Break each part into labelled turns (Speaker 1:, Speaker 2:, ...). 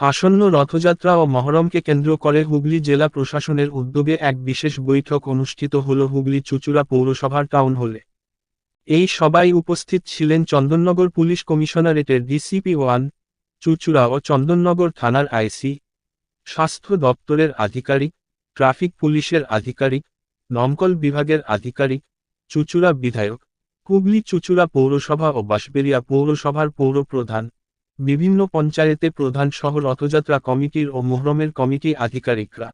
Speaker 1: আসন্ন রথযাত্রা ও মহরমকে কেন্দ্র করে হুগলি জেলা প্রশাসনের উদ্যোগে এক বিশেষ বৈঠক অনুষ্ঠিত হল হুগলি চুচুড়া পৌরসভার টাউন হলে। এই সবাই উপস্থিত ছিলেন চন্দননগর পুলিশ কমিশনারেটের ডিসিপি ওয়ান, চুচুড়া ও চন্দননগর থানার আইসি, স্বাস্থ্য দপ্তরের আধিকারিক, ট্রাফিক পুলিশের আধিকারিক, দমকল বিভাগের আধিকারিক, চুচুড়া বিধায়ক, হুগলি চুচুড়া পৌরসভা ও বাঁশবেড়িয়া পৌরসভার পৌর প্রধান বিভিন্ন পঞ্চায়েতে প্রধান সহ রথযাত্রা কমিটির ও মোহরমের কমিটি আধিকারিকরা।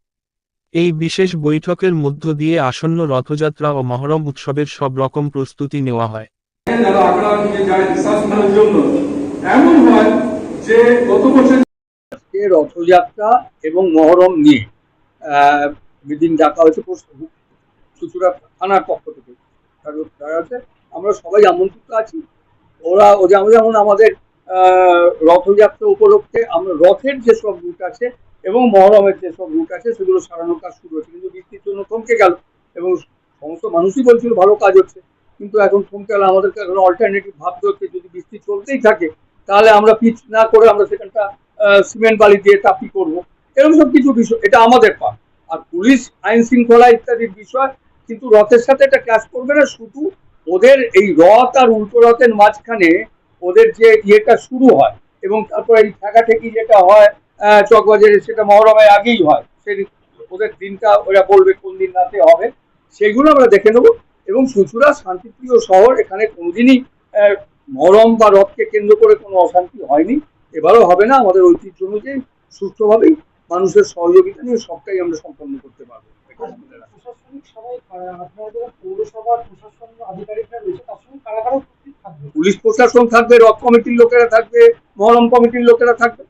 Speaker 1: এই বিশেষ বৈঠকের মধ্য দিয়ে আসন্ন রথযাত্রা ও মহরম উৎসবের সব রকম প্রস্তুতি নেওয়া হয়।
Speaker 2: এমন হয় যে গত বছর
Speaker 3: রথযাত্রা এবং মহরম নিয়ে আহ, মিটিং ডাকা হয়েছে চুচুড়া থানার পক্ষ থেকে। আমরা সবাই আমন্ত্রিত আছি। ওরা ও যেমন যেমন আমাদের রথযাত্রা উপলক্ষে আমরা রথের যেসব রুট আছে এবং মহরমের যেসব রুট আছে, সেগুলো সারানোর কাজ শুরু হচ্ছে কিন্তু বৃষ্টির জন্য থমকে গেল এবং সমস্ত মানুষই বলছিল ভালো কাজ হচ্ছে। কিন্তু এখন থমকে গেলে আমাদেরকে এখন অল্টারনেটিভ ভাবতে হচ্ছে। যদি বৃষ্টি চলতেই থাকে, তাহলে আমরা পিচ না করে আমরা সেখানটা সিমেন্ট বালি দিয়ে টাপি করব। এরকম সব কিছু বিষয়, এটা আমাদের পার আর পুলিশ, আইন শৃঙ্খলা ইত্যাদির বিষয়, কিন্তু রথের সাথে এটা ক্লাস করবে না। শুধু ওদের এই রথ আর উল্টো রথের মাঝখানে ওদের যে ইয়েটা শুরু হয় এবং তারপর এই ঠেকাঠেকি যেটা হয় চকবাজারে সেটা মহরমের আগেই হয়। সেই ওদের দিনটা ওরা বলবে কোন দিন রাতে হবে। সেগুলো আমরা দেখে নেব এবং সুচুরা শান্তিপ্রিয় শহর এখানে কোনোদিনই মহরম বা রথকে কেন্দ্র করে কোনো অশান্তি হয়নি। এবারও হবে না আমাদের ঐতিহ্য অনুযায়ী সুস্থভাবেই মানুষের সহযোগিতা নিয়ে সবটাই আমরা সম্পন্ন করতে পারব।
Speaker 4: প্রশাসনিক সবাই আহ, আপনারা পৌরসভার প্রশাসন আধিকারিকরা রয়েছে তার সঙ্গে কারা কারা উপস্থিত থাকবে
Speaker 3: পুলিশ প্রশাসন থাকবে রক কমিটির লোকেরা থাকবে মহরম কমিটির লোকেরা থাকবে।